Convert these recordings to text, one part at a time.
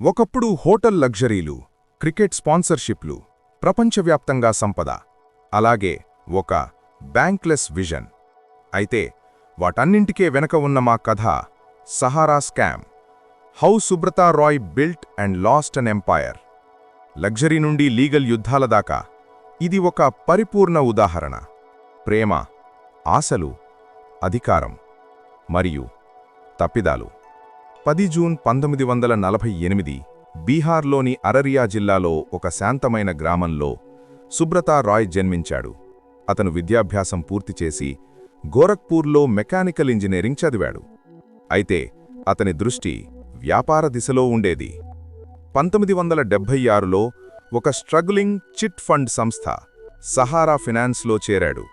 ఒకప్పుడు hotel లగ్జరీలు cricket స్పాన్సర్షిప్లు ప్రపంచవ్యాప్తంగా సంపద. అలాగే ఒక బ్యాంక్లెస్ విజన్. అయితే వాటన్నింటికే వెనక ఉన్న మా కథ Sahara scam. How Subrata Roy built and lost an empire. Luxury నుండి లీగల్ యుద్ధాల దాకా ఇది ఒక పరిపూర్ణ ఉదాహరణ. ప్రేమ ఆశలు అధికారం మరియు తప్పిదాలు. పది జూన్ పంతొమ్మిది వందల నలభై ఎనిమిది బీహార్లోని అరరియా జిల్లాలో ఒక శాంతమైన గ్రామంలో సుబ్రతా రాయ్ జన్మించాడు. అతను విద్యాభ్యాసం పూర్తి చేసి గోరఖ్పూర్లో మెకానికల్ ఇంజనీరింగ్ చదివాడు. అయితే అతని దృష్టి వ్యాపార దిశలో ఉండేది. పంతొమ్మిది వందల డెబ్భై ఆరులో ఒక స్ట్రగులింగ్ చిట్ ఫండ్ సంస్థ సహారా ఫినాన్స్లో చేరాడు.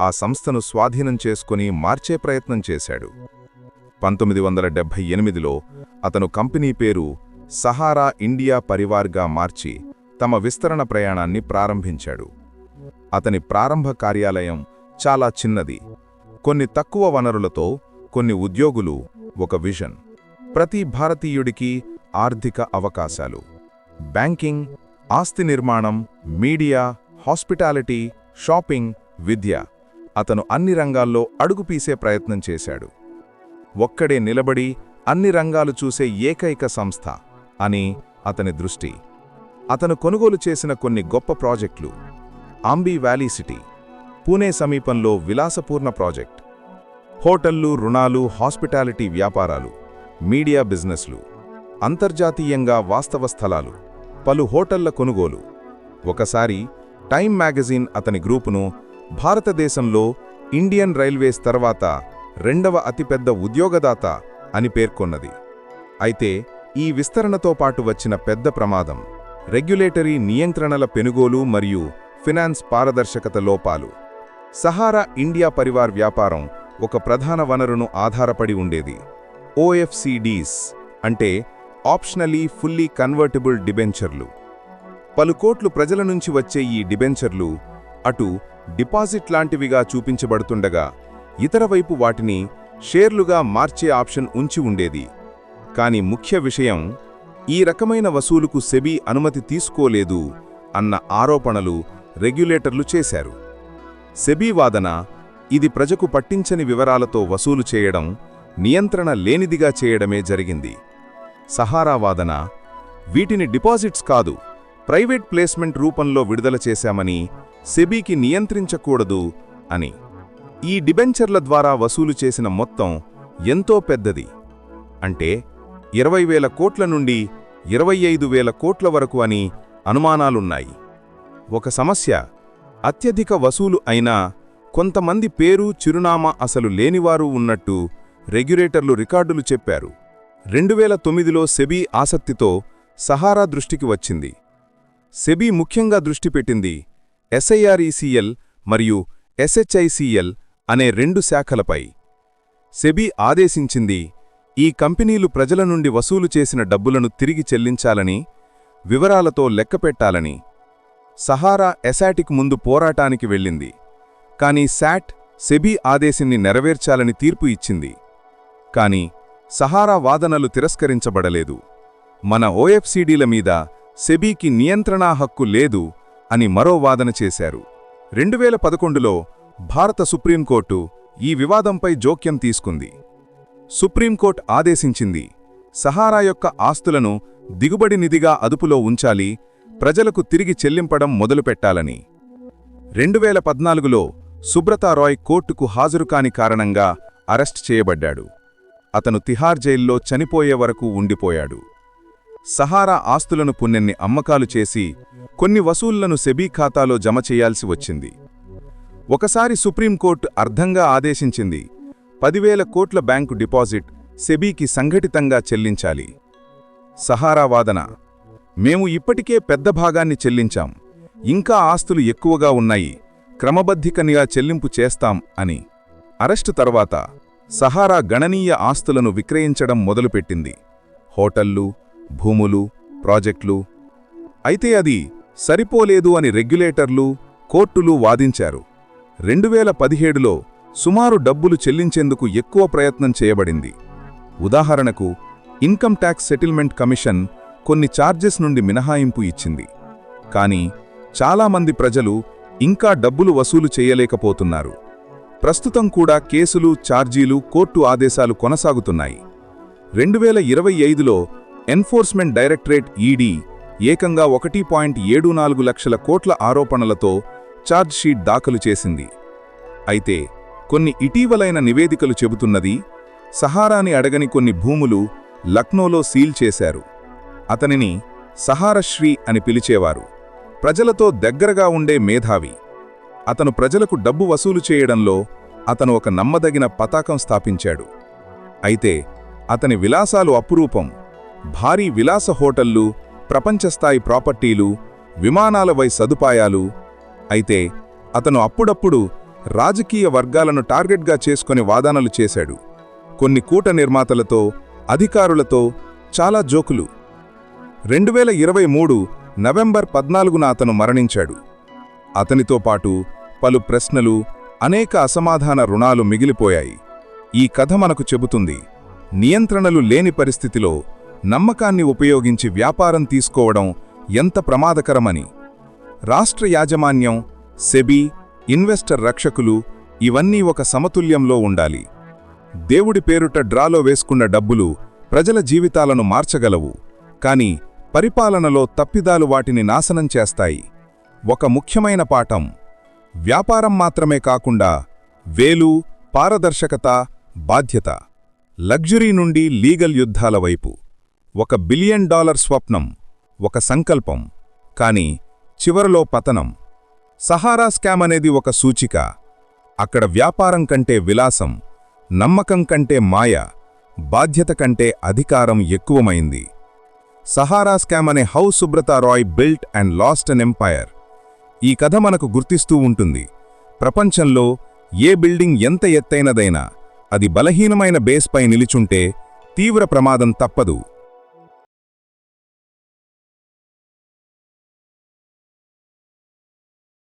ఆ సంస్థను స్వాధీనం చేసుకుని మార్చే ప్రయత్నం చేశాడు. పంతొమ్మిది వందల డెబ్భై ఎనిమిదిలో అతను కంపెనీ పేరు సహారా ఇండియా పరివార్గా మార్చి తమ విస్తరణ ప్రయాణాన్ని ప్రారంభించాడు. అతని ప్రారంభ కార్యాలయం చాలా చిన్నది. కొన్ని తక్కువ వనరులతో కొన్ని ఉద్యోగులు ఒక విజన్. ప్రతి భారతీయుడికి ఆర్థిక అవకాశాలు. బ్యాంకింగ్ ఆస్తి నిర్మాణం మీడియా హాస్పిటాలిటీ షాపింగ్ విద్య అతను అన్ని రంగాల్లో అడుగుపీసే ప్రయత్నం చేశాడు. ఒక్కడే నిలబడి అన్ని రంగాలు చూసే ఏకైక సంస్థ అని అతని దృష్టి. అతను కొనుగోలు చేసిన కొన్ని గొప్ప ప్రాజెక్టులు. ఆంబీ వ్యాలీ సిటీ పూణే సమీపంలో విలాసపూర్ణ ప్రాజెక్ట్. హోటళ్ళు రుణాలు హాస్పిటాలిటీ వ్యాపారాలు మీడియా బిజినెస్లు అంతర్జాతీయంగా వాస్తవ స్థలాలు పలు హోటళ్ళ కొనుగోలు. ఒకసారి టైమ్ మ్యాగజీన్ అతని గ్రూపును భారతదేశంలో ఇండియన్ రైల్వేస్ తర్వాత రెండవ అతిపెద్ద ఉద్యోగదాత అని పేర్కొన్నది. అయితే ఈ విస్తరణతో పాటు వచ్చిన పెద్ద ప్రమాదం రెగ్యులేటరీ నియంత్రణల పెనుగోలు మరియు ఫినాన్స్ పారదర్శకత లోపాలు. సహారా ఇండియా పరివార్ వ్యాపారం ఒక ప్రధాన వనరును ఆధారపడి ఉండేది. ఓఎఫ్సిడీస్ అంటే ఆప్షనలీ ఫుల్లీ కన్వర్టిబుల్ డిబెంచర్లు. పలు కోట్లు ప్రజల నుంచి వచ్చే ఈ డిబెంచర్లు అటు డిపాజిట్ లాంటివిగా చూపించబడుతుండగా ఇతర వైపు వాటిని షేర్లుగా మార్చే ఆప్షన్ ఉంచి ఉండేది. కాని ముఖ్య విషయం ఈ రకమైన వసూలుకు సెబీ అనుమతి తీసుకోలేదు అన్న ఆరోపణలు రెగ్యులేటర్లు చేశారు. సెబీ వాదన ఇది ప్రజకు పట్టించని వివరాలతో వసూలు చేయడం నియంత్రణ లేనిదిగా చేయడమే జరిగింది. సహారా వాదన వీటిని డిపాజిట్స్ కాదు ప్రైవేట్ ప్లేస్మెంట్ రూపంలో విడుదల చేశామని సెబీకి నియంత్రించకూడదు అని. ఈ డిబెంచర్ల ద్వారా వసూలు చేసిన మొత్తం ఎంతో పెద్దది. అంటే ఇరవై వేల కోట్ల నుండి ఇరవై ఐదు వేల కోట్ల వరకు అని అనుమానాలున్నాయి. ఒక సమస్య అత్యధిక వసూలు అయినా కొంతమంది పేరు చిరునామా అసలు లేనివారు ఉన్నట్టు రెగ్యులేటర్లు రికార్డులు చెప్పారు. రెండువేల తొమ్మిదిలో సెబీ ఆసక్తితో సహారా దృష్టికి వచ్చింది. సెబీ ముఖ్యంగా దృష్టి పెట్టింది ఎస్ఐఆర్ఈసీఎల్ మరియు ఎస్హెచ్ఐసిఎల్ అనే రెండు శాఖలపై సెబీ ఆదేశించింది ఈ కంపెనీలు ప్రజల నుండి వసూలు చేసిన డబ్బులను తిరిగి చెల్లించాలని వివరాలతో లెక్కపెట్టాలని సహారా ఎసాటిక్ ముందు పోరాటానికి వెళ్ళింది. కాని శాట్ సెబీ ఆదేశాన్ని నెరవేర్చాలని తీర్పు ఇచ్చింది. కాని సహారా వాదనలు తిరస్కరించబడలేదు. మన ఓఎఫ్సీడీల మీద సెబీకి నియంత్రణా హక్కు లేదు అని మరో వాదన చేశారు. రెండువేల పదకొండులో భారత సుప్రీంకోర్టు ఈ వివాదంపై జోక్యం తీసుకుంది. సుప్రీంకోర్టు ఆదేశించింది సహారా యొక్క ఆస్తులను దిగుబడి నిధిగా అదుపులో ఉంచాలి ప్రజలకు తిరిగి చెల్లింపడం మొదలుపెట్టాలని. రెండువేల పద్నాలుగులో సుబ్రతారాయ్ కోర్టుకు హాజరుకాని కారణంగా అరెస్ట్ చేయబడ్డాడు. అతను తిహార్ జైల్లో చనిపోయే వరకు ఉండిపోయాడు. సహారా ఆస్తులను పున్నెన్ని అమ్మకాలు చేసి కొన్ని వసూళ్ళను సెబీ ఖాతాలో జమ చేయాల్సి వచ్చింది. ఒకసారి సుప్రీంకోర్టు అర్ధంగా ఆదేశించింది. పదివేల కోట్ల బ్యాంకు డిపాజిట్ సెబీకి సంఘటితంగా చెల్లించాలి. సహారా వాదన. మేము ఇప్పటికే పెద్ద భాగాన్ని చెల్లించాం. ఇంకా ఆస్తులు ఎక్కువగా ఉన్నాయి. క్రమబద్ధికనిగా చెల్లింపు చేస్తాం అని. అరెస్టు తర్వాత సహారా గణనీయ ఆస్తులను విక్రయించడం మొదలుపెట్టింది. హోటళ్ళు భూములు ప్రాజెక్టులు. అయితే అది సరిపోలేదు అని రెగ్యులేటర్లు కోర్టులు వాదించారు. రెండువేల పదిహేడులో సుమారు డబ్బులు చెల్లించేందుకు ఎక్కువ ప్రయత్నం చేయబడింది. ఉదాహరణకు ఇన్కమ్ ట్యాక్స్ సెటిల్మెంట్ కమిషన్ కొన్ని చార్జెస్ నుండి మినహాయింపు ఇచ్చింది. కానీ చాలామంది ప్రజలు ఇంకా డబ్బులు వసూలు చేయలేకపోతున్నారు. ప్రస్తుతం కూడా కేసులు ఛార్జీలు కోర్టు ఆదేశాలు కొనసాగుతున్నాయి. రెండు వేల ఇరవై ఐదులో ఎన్ఫోర్స్మెంట్ డైరెక్టరేట్ ఈడీ ఏకంగా ఒకటి పాయింట్ ఏడు నాలుగు లక్షల కోట్ల ఆరోపణలతో ఛార్జ్షీట్ దాఖలు చేసింది. అయితే కొన్ని ఇటీవలైన నివేదికలు చెబుతున్నది సహారాని అడగని కొన్ని భూములు లక్నోలో సీల్ చేశారు. అతనిని సహారశ్రీ అని పిలిచేవారు. ప్రజలతో దగ్గరగా ఉండే మేధావి. అతను ప్రజలకు డబ్బు వసూలు చేయడంలో అతను ఒక నమ్మదగిన పతాకం స్థాపించాడు. అయితే అతని విలాసాలు అపురూపం. భారీ విలాస హోటళ్ళు ప్రపంచస్థాయి ప్రాపర్టీలు విమానాలవై సదుపాయాలు అయితే అతను అప్పుడప్పుడు రాజకీయ వర్గాలను టార్గెట్గా చేసుకుని వాదనలు చేశాడు. కొన్ని కూట నిర్మాతలతో అధికారులతో చాలా జోకులు. రెండు వేల ఇరవై మూడు నవంబర్ పద్నాలుగున అతను మరణించాడు. అతనితో పాటు పలు ప్రశ్నలు అనేక అసమాధాన రుణాలు మిగిలిపోయాయి. ఈ కథ మనకు చెబుతుంది నియంత్రణలు లేని పరిస్థితిలో నమ్మకాన్ని ఉపయోగించి వ్యాపారం తీసుకోవడం ఎంత ప్రమాదకరమని. రాష్ట్ర యాజమాన్యం సెబీ ఇన్వెస్టర్ రక్షకులు ఇవన్నీ ఒక సమతుల్యంలో ఉండాలి. దేవుడి పేరుట డ్రాలో వేసుకున్న డబ్బులు ప్రజల జీవితాలను మార్చగలవు. కాని పరిపాలనలో తప్పిదాలు వాటిని నాశనం చేస్తాయి. ఒక ముఖ్యమైన పాఠం. వ్యాపారం మాత్రమే కాకుండా వేలు పారదర్శకత బాధ్యత. లగ్జరీ నుండి లీగల్ యుద్ధాల వైపు. ఒక బిలియన్ డాలర్ స్వప్నం ఒక సంకల్పం. కానీ చివరలో పతనం. సహారా స్కామ్ అనేది ఒక సూచిక. అక్కడ వ్యాపారం కంటే విలాసం నమ్మకం కంటే మాయ బాధ్యత కంటే అధికారం ఎక్కువమైంది. సహారా స్కామ్ అనే how Subrata Roy built and lost an empire. ఈ కథ మనకు గుర్తిస్తూ ఉంటుంది. ప్రపంచంలో ఏ బిల్డింగ్ ఎంత ఎత్తైనదైనా అది బలహీనమైన బేస్పై నిలుచుంటే తీవ్ర ప్రమాదం తప్పదు.